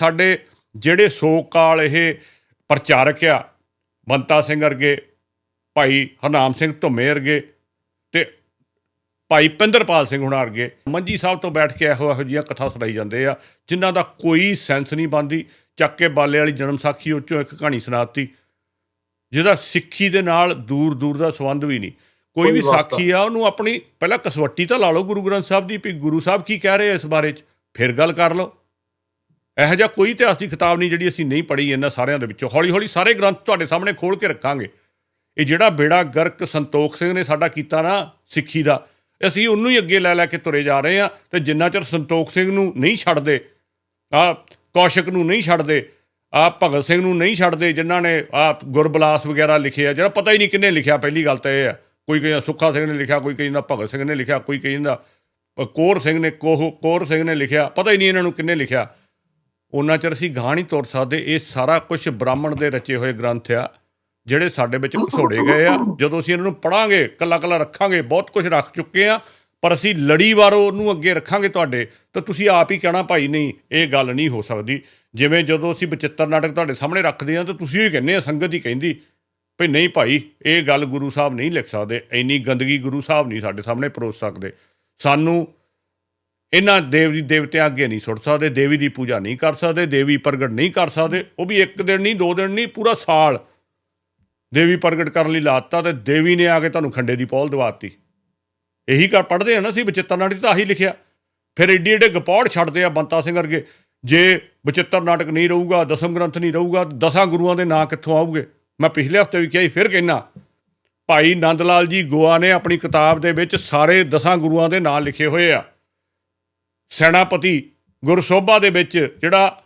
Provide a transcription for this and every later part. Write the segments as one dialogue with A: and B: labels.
A: ਸਾਡੇ ਜਿਹੜੇ ਸੋਕਾਲ ਇਹ ਪ੍ਰਚਾਰਕ ਆ ਬੰਤਾ ਸਿੰਘ ਵਰਗੇ ਭਾਈ ਹਰਨਾਮ ਸਿੰਘ ਧੁੰਮੇ ਵਰਗੇ ਤੇ ਭਾਈ ਪਿੰਦਰਪਾਲ ਸਿੰਘ ਹੁਣਾਂ ਵਰਗੇ ਮੰਜੀ ਸਾਹਿਬ ਤੋਂ ਬੈਠ ਕੇ ਇਹੋ ਇਹੋ ਜਿਹੀਆਂ ਕਥਾ ਸੁਣਾਈ ਜਾਂਦੇ ਆ ਜਿਨ੍ਹਾਂ ਦਾ ਕੋਈ ਸੈਂਸ ਨਹੀਂ ਬਣਦੀ। ਚੱਕ ਕੇ ਬਾਲੇ ਵਾਲੀ ਜਨਮ ਸਾਖੀ ਉਹ 'ਚੋਂ ਇੱਕ ਕਹਾਣੀ ਸੁਣਾਤੀ ਜਿਹਦਾ ਸਿੱਖੀ ਦੇ ਨਾਲ ਦੂਰ ਦੂਰ ਦਾ ਸੰਬੰਧ ਵੀ ਨਹੀਂ। ਕੋਈ ਵੀ। ਸਾਖੀ ਆ ਉਹਨੂੰ ਆਪਣੀ ਪਹਿਲਾਂ ਕਸਵੱਟੀ ਤਾਂ ਲਾ ਲਓ ਗੁਰੂ ਗ੍ਰੰਥ ਸਾਹਿਬ ਦੀ ਵੀ ਗੁਰੂ ਸਾਹਿਬ ਕੀ ਕਹਿ ਰਹੇ ਇਸ ਬਾਰੇ 'ਚ? ਫਿਰ ਗੱਲ ਕਰ ਲਓ। ਇਹੋ ਜਿਹਾ ਕੋਈ ਇਤਿਹਾਸ ਦੀ ਕਿਤਾਬ ਨਹੀਂ ਜਿਹੜੀ ਅਸੀਂ ਨਹੀਂ ਪੜ੍ਹੀ ਇਹਨਾਂ ਸਾਰਿਆਂ ਦੇ ਵਿੱਚੋਂ। ਹੌਲੀ ਹੌਲੀ ਸਾਰੇ ਗ੍ਰੰਥ ਤੁਹਾਡੇ ਸਾਹਮਣੇ ਖੋਲ ਕੇ ਰੱਖਾਂਗੇ। ਇਹ ਜਿਹੜਾ ਬੇੜਾ ਗਰਕ ਸੰਤੋਖ ਸਿੰਘ ਨੇ ਸਾਡਾ ਕੀਤਾ ਨਾ ਸਿੱਖੀ ਦਾ ਅਸੀਂ ਉਹਨੂੰ ਹੀ ਅੱਗੇ ਲੈ ਲੈ ਕੇ ਤੁਰੇ ਜਾ ਰਹੇ ਆ ਤੇ ਜਿੰਨਾ ਚਿਰ ਸੰਤੋਖ ਸਿੰਘ ਨੂੰ ਨਹੀਂ ਛੱਡਦੇ ਆ ਕੌਸ਼ਿਕ ਨੂੰ ਨਹੀਂ ਛੱਡਦੇ ਆ ਭਗਤ ਸਿੰਘ ਨੂੰ ਨਹੀਂ ਛੱਡਦੇ ਜਿਨ੍ਹਾਂ ਨੇ ਆ ਗੁਰਬਲਾਸ ਵਗੈਰਾ ਲਿਖੇ ਆ ਜਿਹੜਾ ਪਤਾ ਹੀ ਨਹੀਂ ਕਿੰਨੇ ਲਿਖਿਆ ਪਹਿਲੀ ਗੱਲ ਤਾਂ ਇਹ ਆ ਕੋਈ ਕਹਿੰਦਾ ਸੁੱਖਾ ਸਿੰਘ ਨੇ ਲਿਖਿਆ ਕੋਈ ਕਹਿੰਦਾ ਭਗਤ ਸਿੰਘ ਨੇ ਲਿਖਿਆ ਕੋਈ ਕਹਿੰਦਾ ਅ, ਕੋਰ ਸਿੰਘ ਨੇ ਕੋਹ ਕੋਰ ਸਿੰਘ ਨੇ ਲਿਖਿਆ ਪਤਾ ਹੀ ਨਹੀਂ ਇਹਨਾਂ ਨੂੰ ਕਿੰਨੇ ਲਿਖਿਆ। ਉਹਨਾਂ ਚਿਰ ਅਸੀਂ ਗਾਹ ਨਹੀਂ ਤੁਰ ਸਕਦੇ। ਇਹ ਸਾਰਾ ਕੁਝ ਬ੍ਰਾਹਮਣ ਦੇ ਰਚੇ ਹੋਏ ਗ੍ਰੰਥ ਆ, ਜਿਹੜੇ ਸਾਡੇ ਵਿੱਚ ਘਸੋੜੇ ਗਏ ਆ। ਜਦੋਂ ਅਸੀਂ ਇਹਨਾਂ ਨੂੰ ਪੜਾਂਗੇ ਕੱਲਾ ਕੱਲਾ ਰੱਖਾਂਗੇ, ਬਹੁਤ ਕੁਝ ਰੱਖ ਚੁੱਕੇ ਆ, ਪਰ ਅਸੀਂ ਲੜੀਵਾਰ ਉਹਨੂੰ ਅੱਗੇ ਰੱਖਾਂਗੇ ਤੁਹਾਡੇ, ਤਾਂ ਤੁਸੀਂ ਆਪ ਹੀ ਕਹਿਣਾ, ਭਾਈ ਨਹੀਂ, ਇਹ ਗੱਲ ਨਹੀਂ ਹੋ ਸਕਦੀ। ਜਿਵੇਂ ਜਦੋਂ ਅਸੀਂ ਬਚਿੱਤਰ ਨਾਟਕ ਤੁਹਾਡੇ ਸਾਹਮਣੇ ਰੱਖਦੇ ਆ, ਤਾਂ ਤੁਸੀਂ ਹੀ ਕਹਿੰਦੇ ਆ, ਸੰਗਤ ਹੀ ਕਹਿੰਦੀ ਵੀ ਨਹੀਂ ਭਾਈ, ਇਹ ਗੱਲ ਗੁਰੂ ਸਾਹਿਬ ਨਹੀਂ ਲਿਖ ਸਕਦੇ, ਇੰਨੀ ਗੰਦਗੀ ਗੁਰੂ ਸਾਹਿਬ ਨਹੀਂ ਸਾਡੇ ਸਾਹਮਣੇ ਪਰੋਸ ਸਕਦੇ। ਸਾਨੂੰ ਇਹਨਾਂ ਦੇਵੀ ਦੇਵਤਿਆਂ ਅੱਗੇ ਨਹੀਂ ਸੁੱਟ ਸਕਦੇ, ਦੇਵੀ ਦੀ ਪੂਜਾ ਨਹੀਂ ਕਰ ਸਕਦੇ, ਦੇਵੀ ਪ੍ਰਗਟ ਨਹੀਂ ਕਰ ਸਕਦੇ, ਉਹ ਵੀ ਇੱਕ ਦਿਨ ਨਹੀਂ, ਦੋ ਦਿਨ ਨਹੀਂ, ਪੂਰਾ ਸਾਲ ਦੇਵੀ ਪ੍ਰਗਟ ਕਰਨ ਲਈ ਲਾਤਾ ਤੇ ਦੇਵੀ ਨੇ ਆ ਕੇ ਤੁਹਾਨੂੰ ਖੰਡੇ ਦੀ ਪੌਲ ਦਵਾਤੀ। ਇਹੀ ਕਰ ਪੜ੍ਹਦੇ ਆ ਨਾ ਅਸੀਂ ਬਚਿੱਤਰ ਨਾਟਕ ਤਾਂ ਆਹੀ ਲਿਖਿਆ। ਫਿਰ ਏਡੀ ਏਡੇ ਗਪੌੜ ਛੱਡਦੇ ਆ ਬੰਤਾ ਸਿੰਘ ਵਰਗੇ। ਜੇ ਬਚਿੱਤਰ ਨਾਟਕ ਨਹੀਂ ਰਹੂਗਾ, ਦਸਮ ਗ੍ਰੰਥ ਨਹੀਂ ਰਹੂਗਾ, ਦਸਾਂ ਗੁਰੂਆਂ ਦੇ ਨਾਂ ਕਿੱਥੋਂ ਆਉਗੇ ਮੈਂ ਪਿਛਲੇ ਹਫ਼ਤੇ ਵੀ ਕਿਹਾ ਸੀ, ਫਿਰ ਕਹਿਣਾ ਭਾਈ ਨੰਦ ਲਾਲ ਜੀ ਗੋਆ ਨੇ ਆਪਣੀ ਕਿਤਾਬ ਦੇ ਵਿੱਚ ਸਾਰੇ ਦਸਾਂ ਗੁਰੂਆਂ ਦੇ ਨਾਂ ਲਿਖੇ ਹੋਏ ਆ। ਸੈਨਾਪਤੀ ਗੁਰਸੋਭਾ ਦੇ ਵਿੱਚ, ਜਿਹੜਾ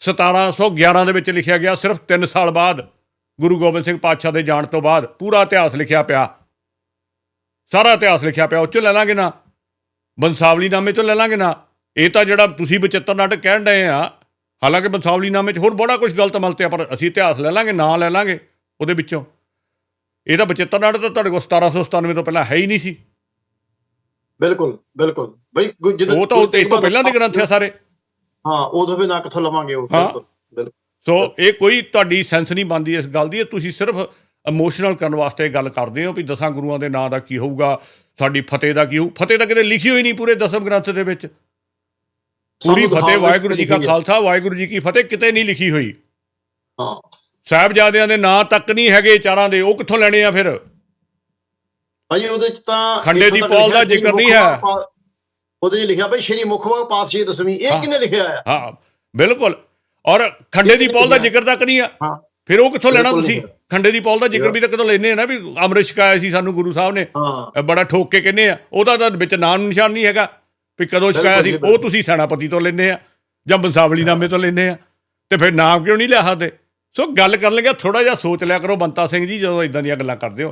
A: 1711 ਦੇ ਵਿੱਚ ਲਿਖਿਆ ਗਿਆ, ਸਿਰਫ 3 ਸਾਲ ਬਾਅਦ ਗੁਰੂ ਗੋਬਿੰਦ ਸਿੰਘ ਪਾਤਸ਼ਾਹ ਦੇ ਜਾਣ ਤੋਂ ਬਾਅਦ ਪੂਰਾ ਇਤਿਹਾਸ ਲਿਖਿਆ ਪਿਆ। ਸਾਰਾ ਇਤਿਹਾਸ ਲਿਖਿਆ ਪਿਆ, ਉਹ ਚੋਂ ਲੈ ਲਾਂਗੇ ਨਾ। ਬੰਸਾਵਲੀ ਨਾਮੇ ਚੋਂ ਲੈ ਲਾਂਗੇ ਨਾ। ਇਹ ਤਾਂ ਜਿਹੜਾ ਤੁਸੀਂ ਬਚਿੱਤਰ ਨਾਟਕ ਕਹਿਣ ਡਏ ਆ, ਹਾਲਾਂਕਿ ਬੰਸਾਵਲੀ ਨਾਮੇ 'ਚ ਹੋਰ ਬੜਾ ਕੁਝ ਗਲਤ ਮਲਤ ਆ, ਪਰ ਅਸੀਂ ਇਤਿਹਾਸ ਲੈ ਲਾਂਗੇ, ਨਾਂ ਲੈ ਲਾਂਗੇ ਉਹਦੇ ਵਿੱਚੋਂ। ਇਹਦਾ ਤਾਂ ਬਚਿੱਤਰ ਨਾਟਕ ਤਾਂ ਤੁਹਾਡੇ ਕੋਲ 1797 ਤੋਂ ਪਹਿਲਾਂ ਹੈ ਹੀ ਨਹੀਂ ਸੀ।
B: ਬਿਲਕੁਲ ਬਿਲਕੁਲ। ਬਈ ਜਦੋਂ
A: ਉਹ ਤਾਂ ਉਹ ਇਹ ਤੋਂ ਪਹਿਲਾਂ ਦੇ ਗ੍ਰੰਥ ਆ ਸਾਰੇ।
B: ਹਾਂ ਉਦੋਂ ਵੀ ਨਾ ਕਿੱਥੋਂ ਲਵਾਂਗੇ ਉਹ। ਬਿਲਕੁਲ
A: ਸੋ ਇਹ ਕੋਈ ਤੁਹਾਡੀ ਸੈਂਸ ਨਹੀਂ ਬਣਦੀ ਇਸ ਗੱਲ ਦੀ। ਇਹ ਤੁਸੀਂ ਸਿਰਫ ਇਮੋਸ਼ਨਲ ਕਰਨ ਵਾਸਤੇ ਗੱਲ ਕਰਦੇ ਹੋ ਵੀ ਦਸਾਂ ਗੁਰੂਆਂ ਦੇ ਨਾਂ ਦਾ ਕੀ ਹੋਊਗਾ ਸਾਡੀ ਫਤਿਹ ਦਾ ਕੀ ਹੋਊ। ਫਤਿਹ ਤਾਂ ਕਿਤੇ ਲਿਖੀ ਹੋਈ ਨਹੀਂ ਪੂਰੇ ਦਸਮ ਗ੍ਰੰਥ ਦੇ ਵਿੱਚ। ਪੂਰੀ ਫਤਿਹ ਵਾਹਿਗੁਰੂ ਜੀ ਕਾ। ਖਾਲਸਾ ਵਾਹਿਗੁਰੂ ਜੀ ਕੀ ਫਤਿਹ ਕਿਤੇ ਨਹੀਂ ਲਿਖੀ ਹੋਈ।
B: ਹਾਂ।
A: ਸਾਹਿਬਜ਼ਾਦਿਆਂ ਦੇ ਨਾਂ ਤੱਕ ਨਹੀਂ ਹੈਗੇ ਚਾਰਾਂ ਦੇ ਉਹ ਕਿੱਥੋਂ ਲੈਣੇ ਆ ਫਿਰ?
B: ਭਾਈ ਉਹਦੇ ਚ ਤਾਂ
A: ਖੰਡੇ ਦੀ ਪੌਲ ਦਾ ਜ਼ਿਕਰ ਨਹੀਂ ਹੈ।
B: ਉਹਦੇ ਚ ਲਿਖਿਆ ਭਾਈ ਸ਼੍ਰੀ ਮੁਖਵਾ ਪਾਤਸ਼ਾਹੀ ਦਸਵੀਂ ਇਹ
A: ਹਾਂ।
B: ਕਿਹਨੇ ਲਿਖਿਆ ਹੈ?
A: ਹਾਂ ਬਿਲਕੁਲ। ਔਰ ਖੰਡੇ ਦੀ ਪੌਲ ਦਾ ਜ਼ਿਕਰ ਤੱਕ ਨਹੀਂ ਆ ਫਿਰ ਉਹ ਕਿੱਥੋਂ ਲੈਣਾ ਤੁਸੀਂ। ਖੰਡੇ ਦੀ ਪੌਲ ਦਾ ਜ਼ਿਕਰ ਵੀ ਤਾਂ ਕਿਤੋਂ ਲੈਣੇ ਆ ਨਾ ਵੀ ਅੰਮ੍ਰਿਤ ਛਕਾਇਆ ਸੀ ਸਾਨੂੰ ਗੁਰੂ ਸਾਹਿਬ ਨੇ। ਬੜਾ ਠੋਕ ਕੇ ਕਹਿੰਦੇ ਆ। ਉਹਦਾ ਤਾਂ ਵਿੱਚ ਨਾਂ ਨੂੰ ਨਿਸ਼ਾਨ ਨਹੀਂ ਹੈਗਾ ਵੀ ਕਦੋਂ ਛਕਾਇਆ ਸੀ। ਉਹ। ਤੁਸੀਂ ਸੈਨਾਪਤੀ ਤੋਂ ਲੈਂਦੇ ਆ ਜਾਂ ਬੰਸਾਵਲੀ ਨਾਮੇ ਤੋਂ ਲੈਂਦੇ ਆ। ਤੇ ਫਿਰ ਨਾਮ ਕਿਉਂ ਨਹੀਂ ਲਿਆ ਸਕਦੇ ਸੋ ਗੱਲ ਕਰਨ ਲੱਗਿਆ ਥੋੜਾ ਜਿਹਾ ਸੋਚ ਲਿਆ ਕਰੋ ਬੰਤਾ ਸਿੰਘ ਜੀ ਜਦੋਂ ਇਦਾਂ ਦੀਆਂ ਗੱਲਾਂ ਕਰਦੇ ਹੋ।